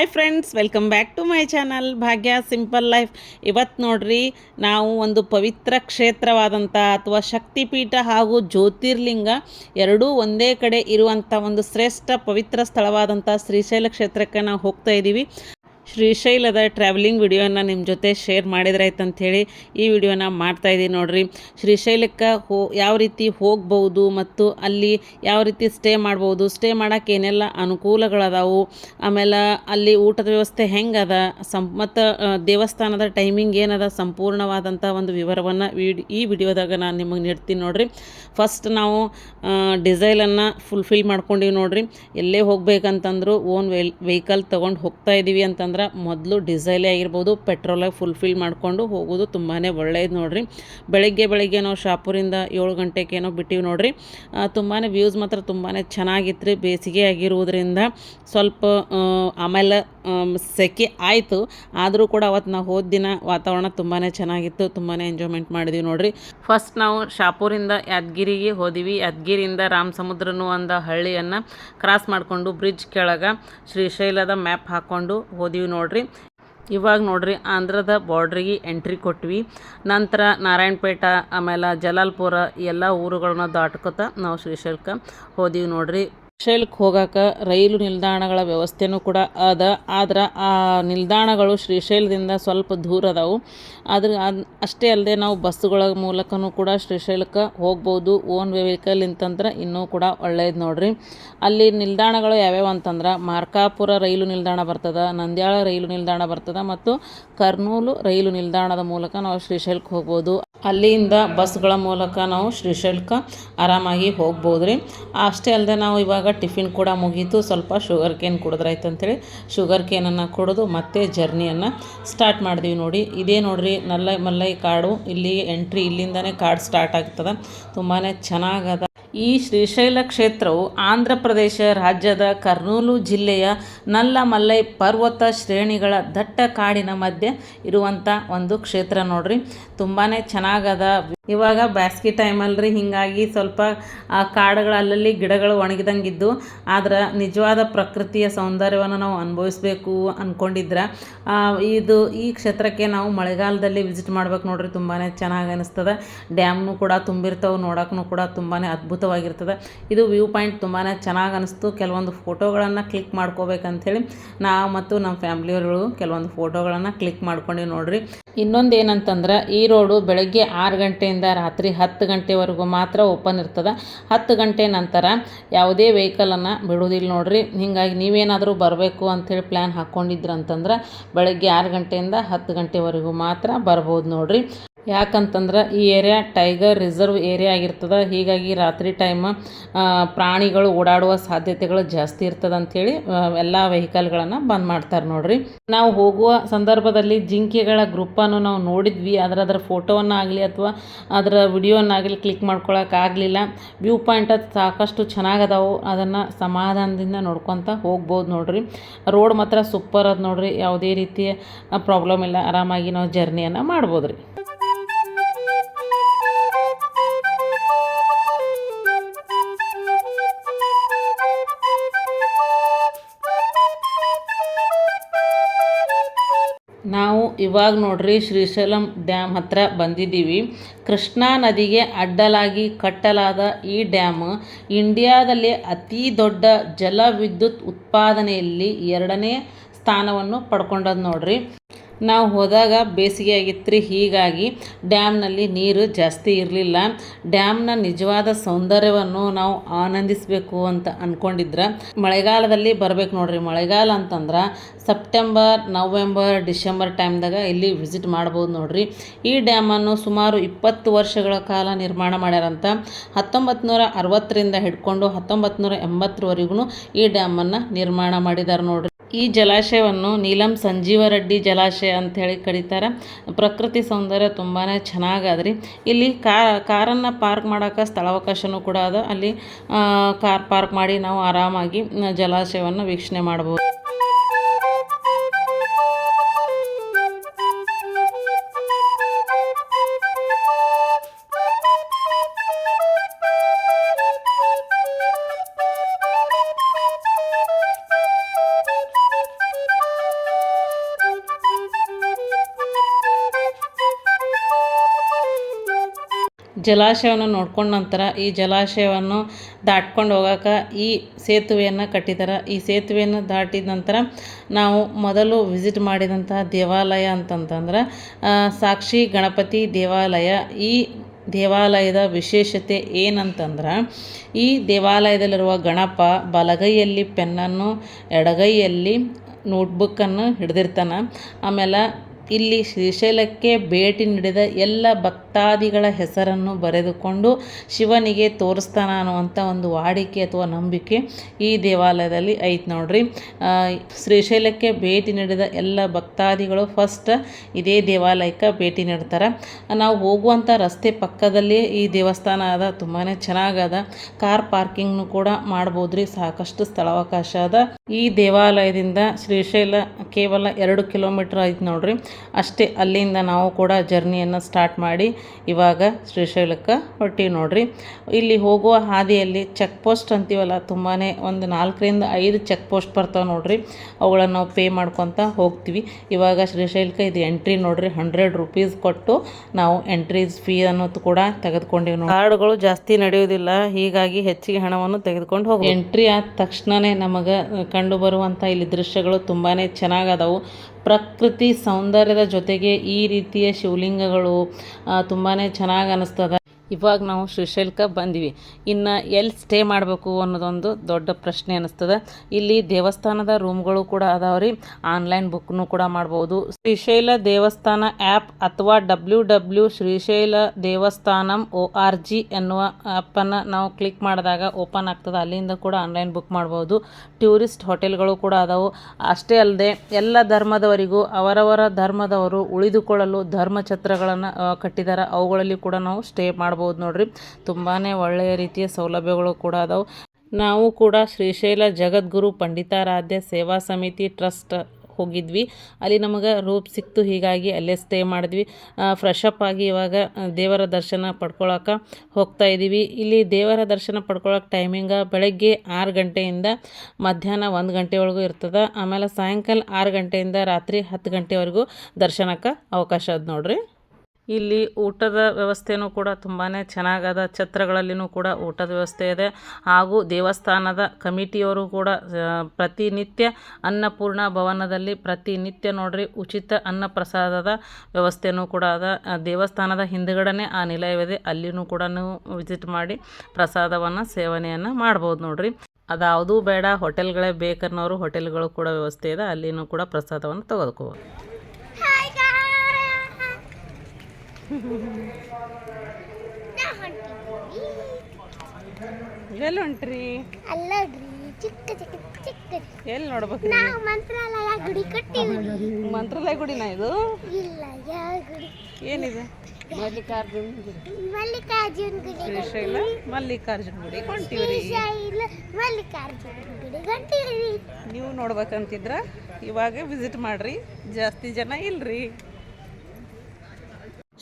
Hi friends welcome back to my channel Bhagya simple life ಇವತ್ತು ನೋಡ್ರಿ, ನಾವು ಒಂದು ಪವಿತ್ರ ಕ್ಷೇತ್ರವಾದಂಥ ಅಥವಾ ಶಕ್ತಿಪೀಠ ಹಾಗೂ ಜ್ಯೋತಿರ್ಲಿಂಗ ಎರಡೂ ಒಂದೇ ಕಡೆ ಇರುವಂಥ ಒಂದು ಶ್ರೇಷ್ಠ ಪವಿತ್ರ ಸ್ಥಳವಾದಂಥ ಶ್ರೀಶೈಲ ಕ್ಷೇತ್ರಕ್ಕೆ ನಾವು ಹೋಗ್ತಾ ಇದ್ದೀವಿ ಶ್ರೀಶೈಲದ ಟ್ರಾವೆಲಿಂಗ್ ವಿಡಿಯೋನ ನಿಮ್ಮ ಜೊತೆ ಶೇರ್ ಮಾಡಿದ್ರೆ ಅಂಥೇಳಿ ಈ ವಿಡಿಯೋನ ಮಾಡ್ತಾಯಿದ್ದೀನಿ ನೋಡ್ರಿ. ಶ್ರೀಶೈಲಕ್ಕೆ ಹೋ, ಯಾವ ರೀತಿ ಹೋಗ್ಬೋದು ಮತ್ತು ಅಲ್ಲಿ ಯಾವ ರೀತಿ ಸ್ಟೇ ಮಾಡ್ಬೋದು ಸ್ಟೇ ಮಾಡೋಕ್ಕೆ ಏನೆಲ್ಲ ಅನುಕೂಲಗಳದಾವು, ಆಮೇಲೆ ಅಲ್ಲಿ ಊಟದ ವ್ಯವಸ್ಥೆ ಹೆಂಗದ, ಸಂ, ಮತ್ತು ದೇವಸ್ಥಾನದ ಟೈಮಿಂಗ್ ಏನದ ಸಂಪೂರ್ಣವಾದಂಥ ಒಂದು ವಿವರವನ್ನು ಈ ವಿಡಿಯೋದಾಗ ನಾನು ನಿಮಗೆ ನೀಡ್ತೀನಿ ನೋಡ್ರಿ. ಫಸ್ಟ್ ನಾವು ಡಿಸೈಲನ್ನು ಫುಲ್ಫಿಲ್ ಮಾಡ್ಕೊಂಡಿವಿ ನೋಡ್ರಿ. ಎಲ್ಲೇ ಹೋಗ್ಬೇಕಂತಂದ್ರು ಓನ್ ವೆಹಿಕಲ್ ತೊಗೊಂಡು ಹೋಗ್ತಾ ಇದ್ದೀವಿ ಅಂತಂದ್ರೆ ಮೊದಲು ಡಿಸೈಲೇ ಆಗಿರ್ಬೋದು ಪೆಟ್ರೋಲಾಗಿ ಫುಲ್ಫಿಲ್ ಮಾಡಿಕೊಂಡು ಹೋಗೋದು ತುಂಬಾ ಒಳ್ಳೆಯದು ನೋಡಿರಿ. ಬೆಳಗ್ಗೆ ಬೆಳಗ್ಗೆ ನಾವು ಶಾಪುರಿಂದ ಏಳು ಗಂಟೆಗೇನೋ ಬಿಟ್ಟಿವಿ ನೋಡಿರಿ. ತುಂಬಾ ವ್ಯೂಸ್ ಮಾತ್ರ ತುಂಬಾ ಚೆನ್ನಾಗಿತ್ತು ರೀ ಬೇಸಿಗೆ ಆಗಿರುವುದರಿಂದ ಸ್ವಲ್ಪ ಆಮೇಲೆ ಆಮ್, ಸೆಕೆ ಆಯಿತು. ಆದರೂ ಕೂಡ ಅವತ್ತು ನಾವು ಹೋದ ದಿನ ವಾತಾವರಣ ತುಂಬಾ ಚೆನ್ನಾಗಿತ್ತು. ತುಂಬಾ ಎಂಜಾಯ್ಮೆಂಟ್ ಮಾಡಿದ್ವಿ ನೋಡಿರಿ. ಫಸ್ಟ್ ನಾವು ಶಾಪೂರಿಂದ ಯಾದಗಿರಿಗೆ ಹೋದಿವಿ. ಯಾದಗಿರಿಯಿಂದ ರಾಮ ಸಮುದ್ರನು ಒಂದು ಹಳ್ಳಿಯನ್ನು ಕ್ರಾಸ್ ಮಾಡಿಕೊಂಡು ಬ್ರಿಡ್ಜ್ ಕೆಳಗೆ ಶ್ರೀಶೈಲದ ಮ್ಯಾಪ್ ಹಾಕ್ಕೊಂಡು ಹೋದಿವಿ ನೋಡಿರಿ. ಇವಾಗ ನೋಡಿರಿ ಆಂಧ್ರದ ಬಾರ್ಡ್ರಿಗೆ ಎಂಟ್ರಿ ಕೊಟ್ವಿ. ನಂತರ ನಾರಾಯಣಪೇಟ, ಆಮೇಲೆ ಜಲಾಲ್ಪುರ ಎಲ್ಲ ಊರುಗಳನ್ನ ದಾಟ್ಕೊತ ನಾವು ಶ್ರೀಶೈಲಕ್ಕೆ ಹೋದಿವಿ ನೋಡ್ರಿ. ಶ್ರೀಶೈಲಕ್ಕೆ ಹೋಗಕ್ಕೆ ರೈಲು ನಿಲ್ದಾಣಗಳ ವ್ಯವಸ್ಥೆನೂ ಕೂಡ ಅದ. ಆದ್ರೆ ಆ ನಿಲ್ದಾಣಗಳು ಶ್ರೀಶೈಲದಿಂದ ಸ್ವಲ್ಪ ದೂರ ಅದಾವು. ಆದ್ರೆ ಅಷ್ಟೇ ಅಲ್ಲದೆ ನಾವು ಬಸ್ಸುಗಳ ಮೂಲಕನೂ ಕೂಡ ಶ್ರೀಶೈಲಕ್ಕೆ ಹೋಗ್ಬೋದು. ಓನ್ ವೆಹಿಕಲ್ ಇಂತಂದ್ರೆ ಇನ್ನೂ ಕೂಡ ಒಳ್ಳೇದು ನೋಡ್ರಿ. ಅಲ್ಲಿ ನಿಲ್ದಾಣಗಳು ಯಾವ್ಯಾವ ಅಂತಂದ್ರೆ ಮಾರ್ಕಾಪುರ ರೈಲು ನಿಲ್ದಾಣ ಬರ್ತದ, ನಂದ್ಯಾಳ ರೈಲು ನಿಲ್ದಾಣ ಬರ್ತದ ಮತ್ತು ಕರ್ನೂಲು ರೈಲು ನಿಲ್ದಾಣದ ಮೂಲಕ ನಾವು ಶ್ರೀಶೈಲಕ್ಕೆ ಹೋಗ್ಬೋದು. ಅಲ್ಲಿಂದ ಬಸ್ಗಳ ಮೂಲಕ ನಾವು ಶ್ರೀಶೈಲಕ್ಕೆ ಆರಾಮಾಗಿ ಹೋಗ್ಬೋದು ರೀ ಅಷ್ಟೇ ಅಲ್ಲದೆ ನಾವು ಇವಾಗ ಟಿಫಿನ್ ಕೂಡ ಮುಗೀತು. ಸ್ವಲ್ಪ ಶುಗರ್ ಕೇನ್ ಕುಡಿದ್ರಾಯ್ತು ಅಂತೇಳಿ ಶುಗರ್ ಕೇನನ್ನು ಕುಡಿದು ಮತ್ತೆ ಜರ್ನಿಯನ್ನು ಸ್ಟಾರ್ಟ್ ಮಾಡಿದ್ವಿ ನೋಡಿ. ಇದೇ ನೋಡ್ರಿ, ನಲ್ಲೈ ಮಲ್ಲೈ ಕಾಡು. ಇಲ್ಲಿ ಎಂಟ್ರಿ ಇಲ್ಲಿಂದನೇ ಕಾಡು ಸ್ಟಾರ್ಟ್ ಆಗ್ತದೆ. ತುಂಬಾ ಚೆನ್ನಾಗದ. ಈ ಶ್ರೀಶೈಲ ಕ್ಷೇತ್ರವು ಆಂಧ್ರ ಪ್ರದೇಶ ರಾಜ್ಯದ ಕರ್ನೂಲು ಜಿಲ್ಲೆಯ ನಲ್ಲ ಮಲ್ಲೈ ಪರ್ವತ ಶ್ರೇಣಿಗಳ ದಟ್ಟ ಕಾಡಿನ ಮಧ್ಯೆ ಇರುವಂಥ ಒಂದು ಕ್ಷೇತ್ರ ನೋಡ್ರಿ. ತುಂಬಾ ಚೆನ್ನಾಗದ. ಇವಾಗ ಬ್ಯಾಸ್ಗಿ ರೀ ಹೀಗಾಗಿ ಸ್ವಲ್ಪ, ಆ, ಕಾಡುಗಳು ಅಲ್ಲಲ್ಲಿ ಗಿಡಗಳು ಒಣಗಿದಂಗಿದ್ದು, ಆದ್ರೆ ನಿಜವಾದ ಪ್ರಕೃತಿಯ ಸೌಂದರ್ಯವನ್ನು ನಾವು ಅನುಭವಿಸ್ಬೇಕು ಅಂದ್ಕೊಂಡಿದ್ರೆ ಇದು ಈ ಕ್ಷೇತ್ರಕ್ಕೆ ನಾವು ಮಳೆಗಾಲದಲ್ಲಿ ವಿಸಿಟ್ ಮಾಡ್ಬೇಕು ನೋಡ್ರಿ ತುಂಬಾ ಚೆನ್ನಾಗಿ ಅನಿಸ್ತದೆ. ಡ್ಯಾಮ್ನು ಕೂಡ ತುಂಬಿರ್ತಾವೆ ನೋಡೋಕ್ಕೂ ಕೂಡ ತುಂಬಾ ಅದ್ಭುತವಾಗಿರ್ತದೆ. ಇದು ವ್ಯೂ ಪಾಯಿಂಟ್ ತುಂಬಾ ಚೆನ್ನಾಗಿ ಅನಿಸ್ತು. ಕೆಲವೊಂದು ಫೋಟೋಗಳನ್ನು ಕ್ಲಿಕ್ ಮಾಡ್ಕೋಬೇಕಂಥೇಳಿ ನಾವು ಮತ್ತು ನಮ್ಮ ಫ್ಯಾಮ್ಲಿಯವರು ಕೆಲವೊಂದು ಫೋಟೋಗಳನ್ನು ಕ್ಲಿಕ್ ಮಾಡ್ಕೊಂಡು ನೋಡ್ರಿ. ಇನ್ನೊಂದು ಏನಂತಂದ್ರೆ ಈ ರೋಡು ಬೆಳಗ್ಗೆ ಆರು ಗಂಟೆಯಿಂದ ರಾತ್ರಿ ಹತ್ತು ಗಂಟೆವರೆಗೂ ಮಾತ್ರ ಓಪನ್ ಇರ್ತದೆ. ಹತ್ತು ಗಂಟೆ ನಂತರ ಯಾವುದೇ ವೆಹಿಕಲನ್ನು ಬಿಡೋದಿಲ್ಲ ನೋಡಿರಿ. ಹೀಗಾಗಿ ನೀವೇನಾದರೂ ಬರಬೇಕು ಅಂಥೇಳಿ ಪ್ಲ್ಯಾನ್ ಹಾಕ್ಕೊಂಡಿದ್ರಂತಂದ್ರೆ ಬೆಳಗ್ಗೆ ಆರು ಗಂಟೆಯಿಂದ ಹತ್ತು ಗಂಟೆವರೆಗೂ ಮಾತ್ರ ಬರ್ಬೋದು ನೋಡ್ರಿ. ಯಾಕಂತಂದ್ರೆ ಈ ಏರಿಯಾ ಟೈಗರ್ ರಿಸರ್ವ್ ಏರಿಯಾ ಆಗಿರ್ತದೆ. ಹೀಗಾಗಿ ರಾತ್ರಿ ಟೈಮ್ ಪ್ರಾಣಿಗಳು ಓಡಾಡುವ ಸಾಧ್ಯತೆಗಳು ಜಾಸ್ತಿ ಇರ್ತದೆ ಅಂಥೇಳಿ ಎಲ್ಲ ವೆಹಿಕಲ್ಗಳನ್ನು ಬಂದ್ ಮಾಡ್ತಾರೆ ನೋಡ್ರಿ. ನಾವು ಹೋಗುವ ಸಂದರ್ಭದಲ್ಲಿ ಜಿಂಕೆಗಳ ಗ್ರೂಪನ್ನು ನಾವು ನೋಡಿದ್ವಿ. ಅದರ ಅದರ ಫೋಟೋವನ್ನಾಗಲಿ ಅಥವಾ ಅದರ ವಿಡಿಯೋನಾಗಲಿ ಕ್ಲಿಕ್ ಮಾಡ್ಕೊಳಕ್ಕೆ ಆಗಲಿಲ್ಲ. ವ್ಯೂ ಪಾಯಿಂಟ್ ಅದು ಸಾಕಷ್ಟು ಚೆನ್ನಾಗದಾವು. ಅದನ್ನು ಸಮಾಧಾನದಿಂದ ನೋಡ್ಕೊತ ಹೋಗ್ಬೋದು ನೋಡ್ರಿ. ರೋಡ್ ಮಾತ್ರ ಸೂಪರ್ ಅದ ನೋಡ್ರಿ. ಯಾವುದೇ ರೀತಿಯ ಪ್ರಾಬ್ಲಮ್ ಇಲ್ಲ. ಆರಾಮಾಗಿ ನಾವು ಜರ್ನಿಯನ್ನು ಮಾಡ್ಬೋದು ರೀ ನಾವು ಇವಾಗ ನೋಡ್ರಿ ಶ್ರೀಶೈಲಂ ಡ್ಯಾಮ್ ಹತ್ರ ಬಂದಿದ್ದೀವಿ. ಕೃಷ್ಣಾ ನದಿಗೆ ಅಡ್ಡಲಾಗಿ ಕಟ್ಟಲಾದ ಈ ಡ್ಯಾಮ್ ಇಂಡಿಯಾದಲ್ಲಿ ಅತಿ ದೊಡ್ಡ ಜಲವಿದ್ಯುತ್ ಉತ್ಪಾದನೆಯಲ್ಲಿ ಎರಡನೇ ಸ್ಥಾನವನ್ನು ಪಡ್ಕೊಂಡದ ನೋಡ್ರಿ. ನಾವು ಹೋದಾಗ ಬೇಸಿಗೆ ಆಗಿತ್ತು ರೀ ಹೀಗಾಗಿ ಡ್ಯಾಮ್ನಲ್ಲಿ ನೀರು ಜಾಸ್ತಿ ಇರಲಿಲ್ಲ. ಡ್ಯಾಮ್ನ ನಿಜವಾದ ಸೌಂದರ್ಯವನ್ನು ನಾವು ಆನಂದಿಸಬೇಕು ಅಂತ ಅಂದ್ಕೊಂಡಿದ್ರೆ ಮಳೆಗಾಲದಲ್ಲಿ ಬರಬೇಕು ನೋಡ್ರಿ, ಮಳೆಗಾಲ ಅಂತಂದ್ರೆ ಸೆಪ್ಟೆಂಬರ್, ನವೆಂಬರ್, ಡಿಸೆಂಬರ್ ಟೈಮ್ದಾಗ ಇಲ್ಲಿ ವಿಸಿಟ್ ಮಾಡ್ಬೋದು ನೋಡ್ರಿ. ಈ ಡ್ಯಾಮನ್ನು ಸುಮಾರು ಇಪ್ಪತ್ತು ವರ್ಷಗಳ ಕಾಲ ನಿರ್ಮಾಣ ಮಾಡ್ಯಾರಂತ. ಹತ್ತೊಂಬತ್ತು ನೂರ ಅರವತ್ತರಿಂದ ಹಿಡ್ಕೊಂಡು ಹತ್ತೊಂಬತ್ತು ನೂರ ಎಂಬತ್ತರವರೆಗೂ ಈ ಡ್ಯಾಮನ್ನು ನಿರ್ಮಾಣ ಮಾಡಿದ್ದಾರೆ ನೋಡ್ರಿ. ಈ ಜಲಾಶಯವನ್ನು ನೀಲಂ ಸಂಜೀವ ರೆಡ್ಡಿ ಜಲಾಶಯ ಅಂತ ಹೇಳಿ ಕರೀತಾರೆ. ಪ್ರಕೃತಿ ಸೌಂದರ್ಯ ತುಂಬಾ ಚೆನ್ನಾಗಾದ್ರಿ. ಇಲ್ಲಿ ಕಾರನ್ನು ಪಾರ್ಕ್ ಮಾಡೋಕ್ಕೆ ಸ್ಥಳಾವಕಾಶವೂ ಕೂಡ ಅದ. ಅಲ್ಲಿ ಕಾರ್ ಪಾರ್ಕ್ ಮಾಡಿ ನಾವು ಆರಾಮಾಗಿ ಜಲಾಶಯವನ್ನು ವೀಕ್ಷಣೆ ಮಾಡ್ಬೋದು. ಜಲಾಶಯವನ್ನು ನೋಡ್ಕೊಂಡ ನಂತರ ಈ ಜಲಾಶಯವನ್ನು ದಾಟ್ಕೊಂಡು ಹೋಗೋಕೆ ಈ ಸೇತುವೆಯನ್ನು ಕಟ್ಟಿದ್ದಾರೆ ಈ ಸೇತುವೆಯನ್ನು ದಾಟಿದ ನಂತರ ನಾವು ಮೊದಲು ವಿಸಿಟ್ ಮಾಡಿದಂತಹ ದೇವಾಲಯ ಅಂತಂತಂದ್ರೆ ಸಾಕ್ಷಿ ಗಣಪತಿ ದೇವಾಲಯ. ಈ ದೇವಾಲಯದ ವಿಶೇಷತೆ ಏನಂತಂದ್ರೆ, ಈ ದೇವಾಲಯದಲ್ಲಿರುವ ಗಣಪ ಬಲಗೈಯಲ್ಲಿ ಪೆನ್ನನ್ನು, ಎಡಗೈಯಲ್ಲಿ ನೋಟ್ಬುಕ್ಕನ್ನು ಹಿಡ್ದಿರ್ತಾನೆ. ಆಮೇಲೆ ಇಲ್ಲಿ ಶ್ರೀಶೈಲಕ್ಕೆ ಭೇಟಿ ನೀಡಿದ ಎಲ್ಲ ಭಕ್ತಾದಿಗಳ ಹೆಸರನ್ನು ಬರೆದುಕೊಂಡು ಶಿವನಿಗೆ ತೋರಿಸ್ತಾನ ಅನ್ನುವಂಥ ಒಂದು ವಾಡಿಕೆ ಅಥವಾ ನಂಬಿಕೆ ಈ ದೇವಾಲಯದಲ್ಲಿ ಐತೆ ನೋಡ್ರಿ. ಶ್ರೀಶೈಲಕ್ಕೆ ಭೇಟಿ ನೀಡಿದ ಎಲ್ಲ ಭಕ್ತಾದಿಗಳು ಫಸ್ಟ್ ಇದೇ ದೇವಾಲಯಕ್ಕೆ ಭೇಟಿ ನೀಡ್ತಾರೆ. ನಾವು ಹೋಗುವಂಥ ರಸ್ತೆ ಪಕ್ಕದಲ್ಲಿ ಈ ದೇವಸ್ಥಾನ ಅದ ತುಂಬಾ ಚೆನ್ನಾಗದ. ಕಾರ್ ಪಾರ್ಕಿಂಗ್ನು ಕೂಡ ಮಾಡ್ಬೋದು ರೀ ಸಾಕಷ್ಟು ಸ್ಥಳಾವಕಾಶ ಅದ. ಈ ದೇವಾಲಯದಿಂದ ಶ್ರೀಶೈಲ ಕೇವಲ ಎರಡು ಕಿಲೋಮೀಟ್ರ್ ಐತೆ ನೋಡ್ರಿ. ಅಷ್ಟೇ ಅಲ್ಲಿಂದ ನಾವು ಕೂಡ ಜರ್ನಿಯನ್ನು ಸ್ಟಾರ್ಟ್ ಮಾಡಿ ಇವಾಗ ಶ್ರೀಶೈಲಕ್ಕೆ ಹೊರ್ಟೀವಿ ನೋಡ್ರಿ. ಇಲ್ಲಿ ಹೋಗುವ ಹಾದಿಯಲ್ಲಿ ಚೆಕ್ ಪೋಸ್ಟ್ ಅಂತೀವಲ್ಲ ತುಂಬಾ ಒಂದು ನಾಲ್ಕರಿಂದ ಐದು ಚೆಕ್ ಪೋಸ್ಟ್ ಬರ್ತಾವೆ ನೋಡ್ರಿ. ಅವುಗಳನ್ನು ನಾವು ಪೇ ಮಾಡ್ಕೊತ ಹೋಗ್ತೀವಿ. ಇವಾಗ ಶ್ರೀಶೈಲಕ್ಕೆ ಇದು ಎಂಟ್ರಿ ನೋಡ್ರಿ ಹಂಡ್ರೆಡ್ ರುಪೀಸ್ ಕೊಟ್ಟು ನಾವು ಎಂಟ್ರೀಸ್ ಫೀ ಅನ್ನೋದು ಕೂಡ ತೆಗೆದುಕೊಂಡಿವಿ ನೋಡಿ ಕಾರ್ಡ್ಗಳು ಜಾಸ್ತಿ ನಡೆಯೋದಿಲ್ಲ ಹೀಗಾಗಿ ಹೆಚ್ಚಿಗೆ ಹಣವನ್ನು ತೆಗೆದುಕೊಂಡು ಹೋಗಿ ಎಂಟ್ರಿ ಆದ ತಕ್ಷಣವೇ ನಮಗೆ ಕಂಡು ಬರುವಂಥ ಇಲ್ಲಿ ದೃಶ್ಯಗಳು ತುಂಬಾ ಚೆನ್ನಾಗದವು. ಪ್ರಕೃತಿ ಸೌಂದರ್ಯದ ಜೊತೆಗೆ ಈ ರೀತಿಯ ಶಿವಲಿಂಗಗಳು ತುಂಬಾ ಚೆನ್ನಾಗಿ ಅನ್ನಿಸ್ತದ ಇವಾಗ ನಾವು ಶ್ರೀಶೈಲಕ್ಕೆ ಬಂದ್ವಿ. ಇನ್ನು ಎಲ್ಲಿ ಸ್ಟೇ ಮಾಡಬೇಕು ಅನ್ನೋದೊಂದು ದೊಡ್ಡ ಪ್ರಶ್ನೆ ಅನ್ನಿಸ್ತದೆ ಇಲ್ಲಿ ದೇವಸ್ಥಾನದ ರೂಮ್ಗಳು ಕೂಡ ಅದಾವ್ರಿ. ಆನ್ಲೈನ್ ಬುಕ್ನು ಕೂಡ ಮಾಡ್ಬೋದು. ಶ್ರೀಶೈಲ ದೇವಸ್ಥಾನ ಆ್ಯಪ್ ಅಥವಾ W W Srisaila Devasthanam O R G ಎನ್ನುವ ಆ್ಯಪನ್ನು ನಾವು ಕ್ಲಿಕ್ ಮಾಡಿದಾಗ ಓಪನ್ ಆಗ್ತದೆ. ಅಲ್ಲಿಂದ ಕೂಡ ಆನ್ಲೈನ್ ಬುಕ್ ಮಾಡ್ಬೋದು. ಟೂರಿಸ್ಟ್ ಹೋಟೆಲ್ಗಳು ಕೂಡ ಅದಾವು. ಅಷ್ಟೇ ಅಲ್ಲದೆ ಎಲ್ಲ ಧರ್ಮದವರಿಗೂ, ಅವರವರ ಧರ್ಮದವರು ಉಳಿದುಕೊಳ್ಳಲು ಧರ್ಮಛತ್ರಗಳನ್ನು ಕಟ್ಟಿದ್ದಾರೆ ಅವುಗಳಲ್ಲಿ ಕೂಡ ನಾವು ಸ್ಟೇ ಮಾಡ್ಬೋದು. ನೋಡ್ರಿ. ತುಂಬಾ ಒಳ್ಳೆಯ ರೀತಿಯ ಸೌಲಭ್ಯಗಳು ಕೂಡ ಅದಾವೆ. ನಾವು ಕೂಡ ಶ್ರೀಶೈಲ ಜಗದ್ಗುರು ಪಂಡಿತಾರಾಧ್ಯ ಸೇವಾ ಸಮಿತಿ ಟ್ರಸ್ಟ್ ಹೋಗಿದ್ವಿ. ಅಲ್ಲಿ ನಮಗೆ ರೂಪ್ ಸಿಕ್ತು, ಹೀಗಾಗಿ ಅಲ್ಲೇ ಸ್ಟೇ ಮಾಡಿದ್ವಿ. ಫ್ರೆಶ್ ಅಪ್ ಆಗಿ ಇವಾಗ ದೇವರ ದರ್ಶನ ಪಡ್ಕೊಳಕ್ಕೆ ಹೋಗ್ತಾ ಇದ್ದೀವಿ ಇಲ್ಲಿ ದೇವರ ದರ್ಶನ ಪಡ್ಕೊಳಕ್ಕೆ ಟೈಮಿಂಗ ಬೆಳಗ್ಗೆ ಆರು ಗಂಟೆಯಿಂದ ಮಧ್ಯಾಹ್ನ ಒಂದು ಗಂಟೆವರೆಗೂ ಇರ್ತದೆ. ಆಮೇಲೆ ಸಾಯಂಕಾಲ ಆರು ಗಂಟೆಯಿಂದ ರಾತ್ರಿ ಹತ್ತು ಗಂಟೆವರೆಗೂ ದರ್ಶನಕ್ಕೆ ಅವಕಾಶ ಅದು ನೋಡ್ರಿ. ಇಲ್ಲಿ ಊಟದ ವ್ಯವಸ್ಥೆನೂ ಕೂಡ ತುಂಬಾ ಚೆನ್ನಾಗದ, ಛತ್ರಗಳಲ್ಲಿನೂ ಕೂಡ ಊಟದ ವ್ಯವಸ್ಥೆ ಇದೆ. ಹಾಗೂ ದೇವಸ್ಥಾನದ ಕಮಿಟಿಯವರು ಕೂಡ ಪ್ರತಿನಿತ್ಯ ಅನ್ನಪೂರ್ಣ ಭವನದಲ್ಲಿ ಪ್ರತಿನಿತ್ಯ ನೋಡ್ರಿ, ಉಚಿತ ಅನ್ನ ಪ್ರಸಾದದ ವ್ಯವಸ್ಥೆನೂ ಕೂಡ ಅದ. ದೇವಸ್ಥಾನದ ಹಿಂದುಗಡೆನೇ ಆ ನಿಲಯವಿದೆ. ಅಲ್ಲಿನೂ ಕೂಡ ನೀವು ವಿಸಿಟ್ ಮಾಡಿ ಪ್ರಸಾದವನ್ನು, ಸೇವನೆಯನ್ನು ಮಾಡ್ಬೋದು ನೋಡ್ರಿ. ಅದಾವುದೂ ಬೇಡ, ಹೋಟೆಲ್ಗಳೇ ಬೇಕನ್ನೋರು ಹೋಟೆಲ್ಗಳು ಕೂಡ ವ್ಯವಸ್ಥೆ ಇದೆ. ಅಲ್ಲಿನೂ ಕೂಡ ಪ್ರಸಾದವನ್ನು ತೆಗೆದುಕೋಬೋದು ಎಲ್ಲಿ ಹೊಂಟ್ರಿ? ಅಲ್ಲಡ್ರಿ ಚಿಕ್ಕ ಚಿಕ್ಕ ಚಿಕ್ಕ ಎಲ್ಲಿ ನೋಡ್ಬೇಕು ನಾವು ಮಂತ್ರಾಲಯ ಗುಡಿ ಕಟ್ಟಿವಿ ಮಂತ್ರಾಲಯ ಗುಡಿನ ಇದು? ಇಲ್ಲ ಯಾವ ಗುಡಿ ಏನಿದೆ? ಮಲ್ಲಿಕಾರ್ಜುನ ಮಲ್ಲಿಕಾರ್ಜುನ್ ಗುಡಿ. ಶ್ರೀಶೈಲ ಮಲ್ಲಿಕಾರ್ಜುನ ಗುಡಿ ಹೊಂಟಿವ್ರಿ ಶ್ರೀಶೈಲ ಮಲ್ಲಿಕಾರ್ಜುನ್ ಗುಡಿ ಕಟ್ಟಿವಿ ನೀವು ನೋಡ್ಬೇಕಂತಿದ್ರ ಇವಾಗ ವಿಸಿಟ್ ಮಾಡ್ರಿ. ಜಾಸ್ತಿ ಜನ ಇಲ್ರಿ.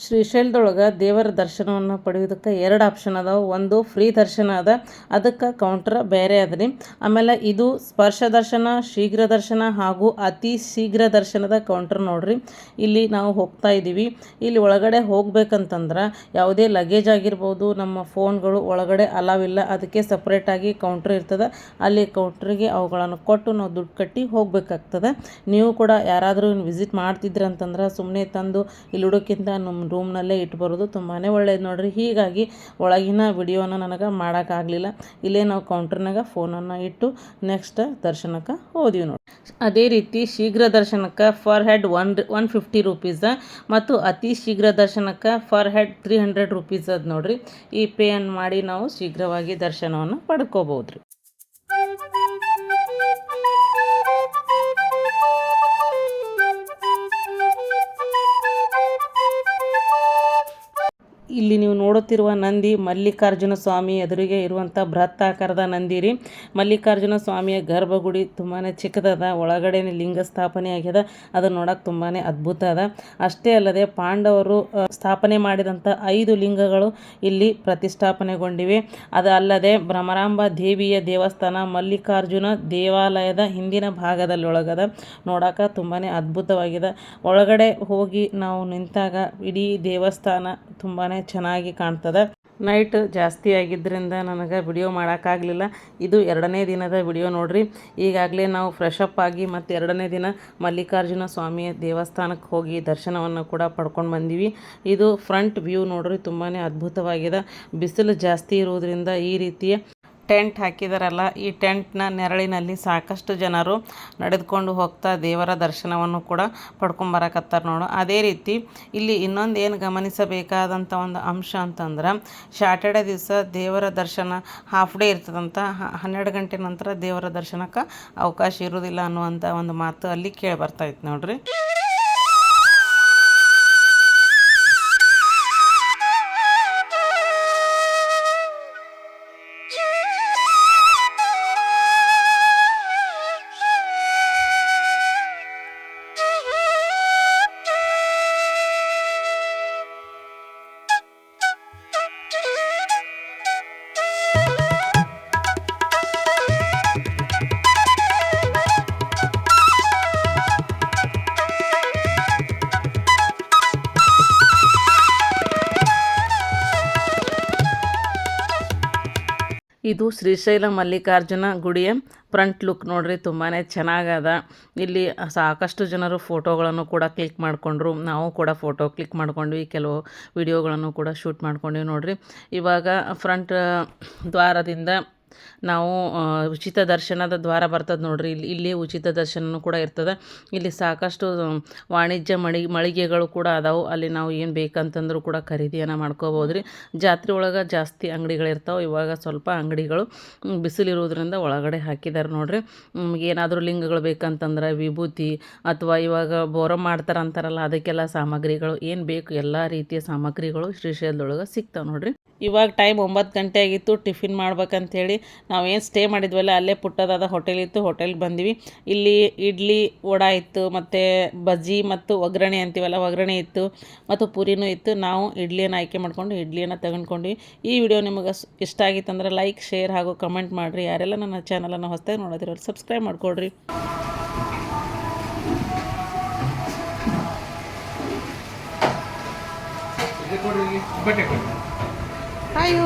ಶ್ರೀಶೈಲದೊಳಗೆ ದೇವರ ದರ್ಶನವನ್ನು ಪಡೆಯೋದಕ್ಕೆ ಎರಡು ಆಪ್ಷನ್ ಅದಾವೆ. ಒಂದು ಫ್ರೀ ದರ್ಶನ ಅದ. ಅದಕ್ಕೆ ಕೌಂಟ್ರ್ ಬೇರೆ ಅದ ರೀ ಆಮೇಲೆ ಇದು ಸ್ಪರ್ಶ ದರ್ಶನ, ಶೀಘ್ರ ದರ್ಶನ ಹಾಗೂ ಅತಿ ಶೀಘ್ರ ದರ್ಶನದ ಕೌಂಟ್ರ್ ನೋಡ್ರಿ. ಇಲ್ಲಿ ನಾವು ಹೋಗ್ತಾ ಇದ್ದೀವಿ ಇಲ್ಲಿ ಒಳಗಡೆ ಹೋಗ್ಬೇಕಂತಂದ್ರೆ ಯಾವುದೇ ಲಗೇಜ್ ಆಗಿರ್ಬೋದು, ನಮ್ಮ ಫೋನ್ಗಳು ಒಳಗಡೆ ಅಲಾವ್ ಇಲ್ಲ. ಅದಕ್ಕೆ ಸಪ್ರೇಟಾಗಿ ಕೌಂಟ್ರ್ ಇರ್ತದೆ. ಅಲ್ಲಿ ಕೌಂಟ್ರಿಗೆ ಅವುಗಳನ್ನು ಕೊಟ್ಟು ನಾವು ದುಡ್ಡು ಕಟ್ಟಿ ಹೋಗ್ಬೇಕಾಗ್ತದೆ. ನೀವು ಕೂಡ ಯಾರಾದರೂ ವಿಸಿಟ್ ಮಾಡ್ತಿದ್ರಿ ಅಂತಂದ್ರೆ ಸುಮ್ಮನೆ ತಂದು, ಇಲ್ಲಿ ಹುಡುಕಿಂತ ನಮ್ಮ ರೂಮ್ನಲ್ಲೇ ಇಟ್ಟು ಬರೋದು ತುಂಬಾ ಒಳ್ಳೇದು ನೋಡಿರಿ. ಹೀಗಾಗಿ ಒಳಗಿನ ವಿಡಿಯೋನ ನನಗೆ ಮಾಡೋಕ್ಕಾಗಲಿಲ್ಲ. ಇಲ್ಲೇ ನಾವು ಕೌಂಟ್ರ್ನಾಗ ಫೋನನ್ನು ಇಟ್ಟು ನೆಕ್ಸ್ಟ್ ದರ್ಶನಕ್ಕೆ ಹೋದ್ವಿ ನೋಡಿ ಅದೇ ರೀತಿ ಶೀಘ್ರ ದರ್ಶನಕ್ಕೆ per head one one fifty rupees ಮತ್ತು ಅತಿ ಶೀಘ್ರ ದರ್ಶನಕ್ಕೆ per head three hundred rupees ಅದು ನೋಡಿರಿ. ಈ ಪೇಯನ್ನು ಮಾಡಿ ನಾವು ಶೀಘ್ರವಾಗಿ ದರ್ಶನವನ್ನು ಪಡ್ಕೋಬೋದು ರೀ ಇಲ್ಲಿ ನೀವು ನೋಡುತ್ತಿರುವ ನಂದಿ ಮಲ್ಲಿಕಾರ್ಜುನ ಸ್ವಾಮಿ ಎದುರಿಗೆ ಇರುವಂಥ ಬೃಹತ್ತಾಕಾರದ ನಂದಿ ರೀ. ಮಲ್ಲಿಕಾರ್ಜುನ ಸ್ವಾಮಿಯ ಗರ್ಭಗುಡಿ ತುಂಬಾ ಚಿಕ್ಕದದ, ಒಳಗಡೆ ಲಿಂಗ ಸ್ಥಾಪನೆ ಆಗ್ಯದ, ಅದು ನೋಡಕ್ಕೆ ತುಂಬಾ ಅದ್ಭುತ ಅದ. ಅಷ್ಟೇ ಅಲ್ಲದೆ ಪಾಂಡವರು ಸ್ಥಾಪನೆ ಮಾಡಿದಂಥ ಐದು ಲಿಂಗಗಳು ಇಲ್ಲಿ ಪ್ರತಿಷ್ಠಾಪನೆಗೊಂಡಿವೆ. ಅದು ಅಲ್ಲದೆ ಭ್ರಮರಾಂಬ ದೇವಿಯ ದೇವಸ್ಥಾನ ಮಲ್ಲಿಕಾರ್ಜುನ ದೇವಾಲಯದ ಹಿಂದಿನ ಭಾಗದಲ್ಲಿ ಒಳಗದ ನೋಡಕ್ಕೆ ತುಂಬಾ ಅದ್ಭುತವಾಗಿದೆ. ಒಳಗಡೆ ಹೋಗಿ ನಾವು ನಿಂತಾಗ ಇಡೀ ದೇವಸ್ಥಾನ ತುಂಬಾ ಚೆನ್ನಾಗಿ ಕಾಣ್ತದ. ನೈಟ್ ಜಾಸ್ತಿ ಆಗಿದ್ದರಿಂದ ನನಗೆ ವಿಡಿಯೋ ಮಾಡೋಕ್ಕಾಗಲಿಲ್ಲ. ಇದು ಎರಡನೇ ದಿನದ ವಿಡಿಯೋ ನೋಡ್ರಿ. ಈಗಾಗಲೇ ನಾವು ಫ್ರೆಶ್ ಅಪ್ ಆಗಿ ಮತ್ತು ಎರಡನೇ ದಿನ ಮಲ್ಲಿಕಾರ್ಜುನ ಸ್ವಾಮಿಯ ದೇವಸ್ಥಾನಕ್ಕೆ ಹೋಗಿ ದರ್ಶನವನ್ನು ಕೂಡ ಪಡ್ಕೊಂಡು ಬಂದೀವಿ. ಇದು ಫ್ರಂಟ್ ವ್ಯೂ ನೋಡ್ರಿ ತುಂಬಾ ಅದ್ಭುತವಾಗಿದೆ. ಬಿಸಿಲು ಜಾಸ್ತಿ ಇರೋದ್ರಿಂದ ಈ ರೀತಿಯ ಟೆಂಟ್ ಹಾಕಿದಾರಲ್ಲ, ಈ ಟೆಂಟ್ನ ನೆರಳಿನಲ್ಲಿ ಸಾಕಷ್ಟು ಜನರು ನಡೆದುಕೊಂಡು ಹೋಗ್ತಾ ದೇವರ ದರ್ಶನವನ್ನು ಕೂಡ ಪಡ್ಕೊಂಬರಕತ್ತಾರೆ ನೋಡು. ಅದೇ ರೀತಿ ಇಲ್ಲಿ ಇನ್ನೊಂದು ಏನು ಗಮನಿಸಬೇಕಾದಂಥ ಒಂದು ಅಂಶ ಅಂತಂದ್ರೆ ಸ್ಯಾಟರ್ಡೆ ದಿವಸ ದೇವರ ದರ್ಶನ ಹಾಫ್ ಡೇ ಇರ್ತದಂತ ಹನ್ನೆರಡು ಗಂಟೆ ನಂತರ ದೇವರ ದರ್ಶನಕ್ಕೆ ಅವಕಾಶ ಇರೋದಿಲ್ಲ ಅನ್ನುವಂಥ ಒಂದು ಮಾತು ಅಲ್ಲಿ ಕೇಳಿ ಬರ್ತಾಯಿತ್ತು ನೋಡ್ರಿ. ಇದು ಶ್ರೀಶೈಲ ಮಲ್ಲಿಕಾರ್ಜುನ ಗುಡಿಯ ಫ್ರಂಟ್ ಲುಕ್ ನೋಡ್ರಿ ತುಂಬಾ ಚೆನ್ನಾಗದ. ಇಲ್ಲಿ ಸಾಕಷ್ಟು ಜನರು ಫೋಟೋಗಳನ್ನು ಕೂಡ ಕ್ಲಿಕ್ ಮಾಡಿಕೊಂಡ್ರು. ನಾವು ಕೂಡ ಫೋಟೋ ಕ್ಲಿಕ್ ಮಾಡ್ಕೊಂಡ್ವಿ, ಕೆಲವು ವಿಡಿಯೋಗಳನ್ನು ಕೂಡ ಶೂಟ್ ಮಾಡ್ಕೊಂಡ್ವಿ ನೋಡ್ರಿ. ಇವಾಗ ಫ್ರಂಟ್ ದ್ವಾರದಿಂದ ನಾವು ಉಚಿತ ದರ್ಶನದ ದ್ವಾರ ಬರ್ತದೆ ನೋಡ್ರಿ. ಇಲ್ಲಿ ಇಲ್ಲಿ ಉಚಿತ ದರ್ಶನನೂ ಕೂಡ ಇರ್ತದೆ. ಇಲ್ಲಿ ಸಾಕಷ್ಟು ವಾಣಿಜ್ಯ ಮಳಿ, ಮಳಿಗೆಗಳು ಕೂಡ ಅದಾವೆ. ಅಲ್ಲಿ ನಾವು ಏನು ಬೇಕಂತಂದರೂ ಕೂಡ ಖರೀದಿಯನ್ನು ಮಾಡ್ಕೋಬೋದು ರೀ ಜಾತ್ರೆ ಒಳಗೆ ಜಾಸ್ತಿ ಅಂಗಡಿಗಳಿರ್ತಾವೆ ಇವಾಗ ಸ್ವಲ್ಪ ಅಂಗಡಿಗಳು ಬಿಸಿಲಿರೋದ್ರಿಂದ ಒಳಗಡೆ ಹಾಕಿದ್ದಾರೆ ನೋಡ್ರಿ. ಏನಾದರೂ ಲಿಂಗಗಳು ಬೇಕಂತಂದ್ರೆ ವಿಭೂತಿ ಅಥವಾ ಇವಾಗ ಬೋರ ಮಾಡ್ತಾರೆ ಅಂತಾರಲ್ಲ ಅದಕ್ಕೆಲ್ಲ ಸಾಮಗ್ರಿಗಳು, ಏನು ಬೇಕು, ಎಲ್ಲ ರೀತಿಯ ಸಾಮಗ್ರಿಗಳು ಶ್ರೀಶೈಲದೊಳಗೆ ಸಿಗ್ತಾವೆ ನೋಡ್ರಿ. ಇವಾಗ ಟೈಮ್ ಒಂಬತ್ತು ಗಂಟೆ ಆಗಿತ್ತು, ಟಿಫಿನ್ ಮಾಡ್ಬೇಕಂತೇಳಿ. ನಾವೇನು ಸ್ಟೇ ಮಾಡಿದ್ವಲ್ಲ, ಅಲ್ಲೇ ಪುಟ್ಟದಾದ ಹೋಟೆಲ್ ಇತ್ತು ಹೋಟೆಲ್ಗೆ ಬಂದ್ವಿ. ಇಲ್ಲಿ ಇಡ್ಲಿ ವಡ ಇತ್ತು, ಮತ್ತು ಬಜ್ಜಿ ಮತ್ತು ಒಗ್ಗರಣೆ ಅಂತೀವಲ್ಲ, ಒಗ್ಗರಣೆ ಇತ್ತು, ಮತ್ತು ಪೂರಿನೂ ಇತ್ತು. ನಾವು ಇಡ್ಲಿಯನ್ನು ಆಯ್ಕೆ ಮಾಡ್ಕೊಂಡು ಇಡ್ಲಿಯನ್ನು ತಗೊಂಡ್ಕೊಂಡ್ವಿ. ಈ ವಿಡಿಯೋ ನಿಮಗೆ ಇಷ್ಟ ಆಗಿತ್ತಂದ್ರೆ ಲೈಕ್ ಶೇರ್ ಹಾಗೂ ಕಮೆಂಟ್ ಮಾಡಿರಿ. ಯಾರೆಲ್ಲ ನನ್ನ ಚಾನಲನ್ನು ಹೊಸದಾಗಿ ನೋಡೋದಿರೋರು ಸಬ್ಸ್ಕ್ರೈಬ್ ಮಾಡ್ಕೊಳ್ರಿ ಇದು ಕೊಡ್ರಿ ಬಟ್ಟೆ ಕೊಡ್ರಿ ಅವಾಗ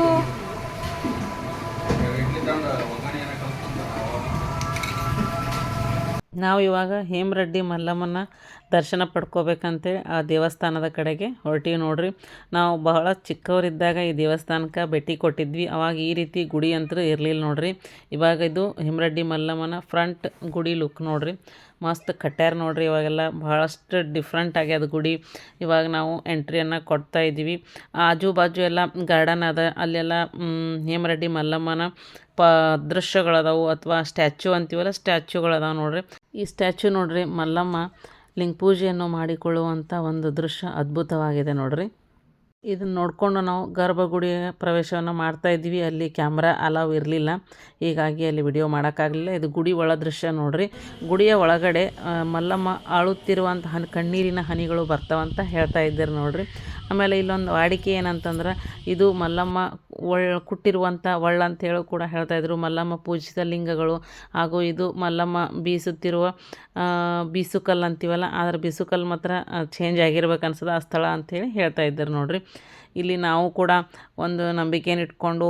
ನಾವು ಇವಾಗ ಹೇಮರೆಡ್ಡಿ ಮಲ್ಲಮ್ಮನ ದರ್ಶನ ಪಡ್ಕೋಬೇಕಂತೇಳಿ ಆ ದೇವಸ್ಥಾನದ ಕಡೆಗೆ. ಹೊರಟೀವಿ ನೋಡ್ರಿ, ನಾವು ಬಹಳ ಚಿಕ್ಕವರಿದ್ದಾಗ ಈ ದೇವಸ್ಥಾನಕ್ಕೆ ಭೇಟಿ ಕೊಟ್ಟಿದ್ವಿ. ಅವಾಗ ಈ ರೀತಿ ಗುಡಿ ಅಂತೂ ಇರಲಿಲ್ಲ ನೋಡ್ರಿ. ಇವಾಗ ಇದು ಹೇಮರೆಡ್ಡಿ ಮಲ್ಲಮ್ಮನ ಫ್ರಂಟ್ ಗುಡಿ ಲುಕ್ ನೋಡ್ರಿ. ಮಸ್ತ್ ಕಟ್ಟ್ಯಾರ ನೋಡ್ರಿ ಇವಾಗೆಲ್ಲ ಭಾಳಷ್ಟು ಡಿಫ್ರೆಂಟ್ ಆಗ್ಯದ ಗುಡಿ. ಇವಾಗ ನಾವು ಎಂಟ್ರಿಯನ್ನು ಕೊಡ್ತಾ ಇದ್ದೀವಿ. ಆಜು ಬಾಜು ಎಲ್ಲ ಗಾರ್ಡನ್ ಅದ. ಅಲ್ಲೆಲ್ಲ ಹೇಮರೆಡ್ಡಿ, ಮಲ್ಲಮ್ಮನ ಪ, ದೃಶ್ಯಗಳದಾವು ಅಥವಾ ಸ್ಟ್ಯಾಚ್ಯೂ ಅಂತೀವಲ್ಲ ಸ್ಟ್ಯಾಚ್ಯೂಗಳದಾವೆ ನೋಡ್ರಿ. ಈ ಸ್ಟ್ಯಾಚ್ಯೂ ನೋಡ್ರಿ ಮಲ್ಲಮ್ಮ ಲಿಂಗ ಪೂಜೆಯನ್ನು ಮಾಡಿಕೊಳ್ಳುವಂಥ ಒಂದು ದೃಶ್ಯ ಅದ್ಭುತವಾಗಿದೆ ನೋಡ್ರಿ. ಇದನ್ನ ನೋಡಿಕೊಂಡು ನಾವು ಗರ್ಭಗುಡಿ ಪ್ರವೇಶವನ್ನು ಮಾಡ್ತಾ ಇದ್ವಿ ಅಲ್ಲಿ ಕ್ಯಾಮ್ರಾ ಅಲಾವ್ ಇರಲಿಲ್ಲ. ಹೀಗಾಗಿ ಅಲ್ಲಿ ವಿಡಿಯೋ ಮಾಡೋಕ್ಕಾಗಲಿಲ್ಲ. ಇದು ಗುಡಿ ಒಳ ದೃಶ್ಯ ನೋಡ್ರಿ. ಗುಡಿಯ ಒಳಗಡೆ ಮಲ್ಲಮ್ಮ ಆಳುತ್ತಿರುವಂಥ ಹನಿ ಕಣ್ಣೀರಿನ ಹನಿಗಳು ಬರ್ತಾವಂತ ಹೇಳ್ತಾ ಇದ್ದಾರೆ ನೋಡ್ರಿ. ಆಮೇಲೆ ಇಲ್ಲೊಂದು ವಾಡಿಕೆ ಏನಂತಂದ್ರೆ ಇದು ಮಲ್ಲಮ್ಮ ಒಳ್ ಕುಟ್ಟಿರುವಂಥ ಒಳ್ಳ ಅಂತೇಳಿ ಕೂಡ ಹೇಳ್ತಾ ಇದ್ರು. ಮಲ್ಲಮ್ಮ ಪೂಜಿತ ಲಿಂಗಗಳು ಹಾಗೂ ಇದು ಮಲ್ಲಮ್ಮ ಬೀಸುತ್ತಿರುವ ಬೀಸುಕಲ್ ಬೀಸುಕಲ್ಲು ಅಂತೀವಲ್ಲ, ಆದರೆ ಬೀಸುಕಲ್ಲು ಮಾತ್ರ ಚೇಂಜ್ ಆಗಿರ್ಬೇಕು ಅನ್ಸದ ಆ ಸ್ಥಳ ಅಂಥೇಳಿ ಹೇಳ್ತಾ ಇದ್ದರು ನೋಡ್ರಿ. ಇಲ್ಲಿ ನಾವು ಕೂಡ ಒಂದು ನಂಬಿಕೆಯನ್ನು ಇಟ್ಕೊಂಡು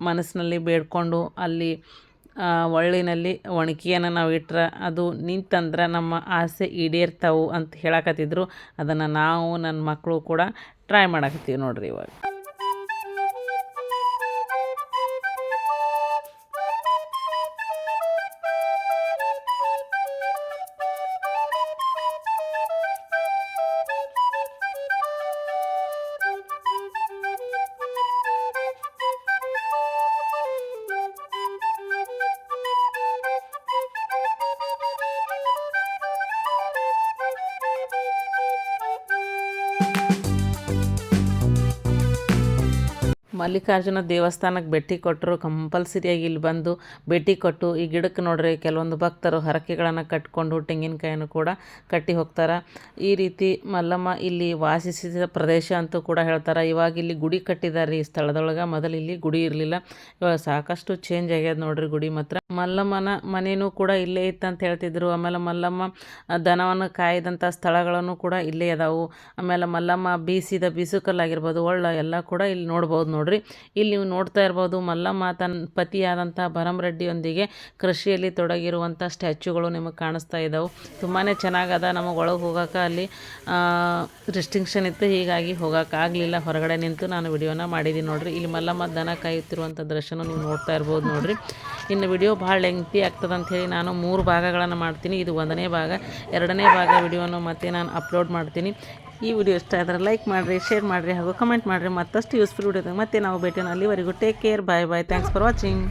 ಮನಸ್ಸಿನಲ್ಲಿ ಬೇಡ್ಕೊಂಡು ಅಲ್ಲಿ ಒಳ್ಳಿನಲ್ಲಿ ಒಣಕಿಯನ್ನು ನಾವು ಇಟ್ರೆ ಅದು ನಿಂತಂದ್ರೆ ನಮ್ಮ ಆಸೆ ಈಡೇರ್ತಾವು ಅಂತ ಹೇಳಕತ್ತಿದ್ರು. ಅದನ್ನು ನಾವು ನನ್ನ ಮಕ್ಕಳು ಕೂಡ ಟ್ರೈ ಮಾಡಕತ್ತೀವಿ ನೋಡಿರಿ ಇವಾಗ. ಮಲ್ಲಿಕಾರ್ಜುನ ದೇವಸ್ಥಾನಕ್ಕೆ ಭೇಟಿ ಕೊಟ್ಟರು. ಕಂಪಲ್ಸರಿಯಾಗಿ ಇಲ್ಲಿ ಬಂದು ಭೇಟಿ ಕೊಟ್ಟು, ಈ ಗಿಡಕ್ಕೆ ನೋಡ್ರಿ, ಕೆಲವೊಂದು ಭಕ್ತರು ಹರಕೆಗಳನ್ನು ಕಟ್ಕೊಂಡು ತೆಂಗಿನಕಾಯನ್ನು ಕೂಡ ಕಟ್ಟಿ ಹೋಗ್ತಾರೆ. ಈ ರೀತಿ ಮಲ್ಲಮ್ಮ ಇಲ್ಲಿ ವಾಸಿಸಿದ ಪ್ರದೇಶ ಅಂತೂ ಕೂಡ ಹೇಳ್ತಾರೆ. ಇವಾಗ ಇಲ್ಲಿ ಗುಡಿ ಕಟ್ಟಿದ್ದಾರೆ ಈ ಸ್ಥಳದೊಳಗೆ ಮೊದಲು ಇಲ್ಲಿ ಗುಡಿ ಇರಲಿಲ್ಲ. ಇವಾಗ ಸಾಕಷ್ಟು ಚೇಂಜ್ ಆಗ್ಯದ ನೋಡ್ರಿ ಗುಡಿ ಮಾತ್ರ. ಮಲ್ಲಮ್ಮನ ಮನೆಯೂ ಕೂಡ ಇಲ್ಲೇ ಇತ್ತು ಅಂತ ಹೇಳ್ತಿದ್ರು. ಆಮೇಲೆ ಮಲ್ಲಮ್ಮ ದನವನ್ನು ಕಾಯ್ದಂಥ ಸ್ಥಳಗಳನ್ನು ಕೂಡ ಇಲ್ಲೇ ಅದಾವು. ಆಮೇಲೆ ಮಲ್ಲಮ್ಮ ಬೀಸಿದ ಬೀಸುಕಲ್ಲಾಗಿರ್ಬೋದು, ಒಳ್ಳ ಎಲ್ಲ ಕೂಡ ಇಲ್ಲಿ ನೋಡ್ಬೋದು ನೋಡ್ರಿ. ಇಲ್ಲಿ ನೀವು ನೋಡ್ತಾ ಇರ್ಬೋದು, ಮಲ್ಲಮ್ಮ ತನ್ನ ಪತಿಯಾದಂಥ ಭರಮರೆಡ್ಡಿಯೊಂದಿಗೆ ಕೃಷಿಯಲ್ಲಿ ತೊಡಗಿರುವಂಥ ಸ್ಟ್ಯಾಚ್ಯೂಗಳು ನಿಮಗೆ ಕಾಣಿಸ್ತಾ ಇದ್ದಾವೆ ತುಂಬಾ ಚೆನ್ನಾಗದ, ನಮಗೆ ಒಳಗೆ ಹೋಗೋಕೆ ಅಲ್ಲಿ ರೆಸ್ಟ್ರಿಕ್ಷನ್ ಇತ್ತು, ಹೀಗಾಗಿ ಹೋಗೋಕ್ಕಾಗಲಿಲ್ಲ ಹೊರಗಡೆ ನಿಂತು ನಾನು ವಿಡಿಯೋನ ಮಾಡಿದ್ದೀನಿ ನೋಡ್ರಿ. ಇಲ್ಲಿ ಮಲ್ಲಮ್ಮ ದನ ಕಾಯುತ್ತಿರುವಂಥ ದೃಶ್ಯನೂ ನೀವು ನೋಡ್ತಾ ಇರ್ಬೋದು ನೋಡ್ರಿ. ಇನ್ನು ವಿಡಿಯೋ ಭಾಳ ಲೆಂಗ್ತಿ ಆಗ್ತದೆ ಅಂತ ಹೇಳಿ ನಾನು ಮೂರು ಭಾಗಗಳನ್ನು ಮಾಡ್ತೀನಿ. ಇದು ಒಂದನೇ ಭಾಗ, ಎರಡನೇ ಭಾಗ ವಿಡಿಯೋನು ಮತ್ತೆ ನಾನು ಅಪ್ಲೋಡ್ ಮಾಡ್ತೀನಿ. ಈ ವಿಡಿಯೋ ಇಷ್ಟ ಆದರೆ ಲೈಕ್ ಮಾಡಿರಿ ಶೇರ್ ಮಾಡಿರಿ ಹಾಗೂ ಕಮೆಂಟ್ ಮಾಡಿರಿ. ಮತ್ತಷ್ಟು ಯೂಸ್ಫುಲ್ ವಿಡಿಯೋದಾಗ ಮತ್ತೆ ನಾವು ಭೇಟಿನ ಅಲ್ಲಿವರೆಗೂ take care bye bye thanks for watching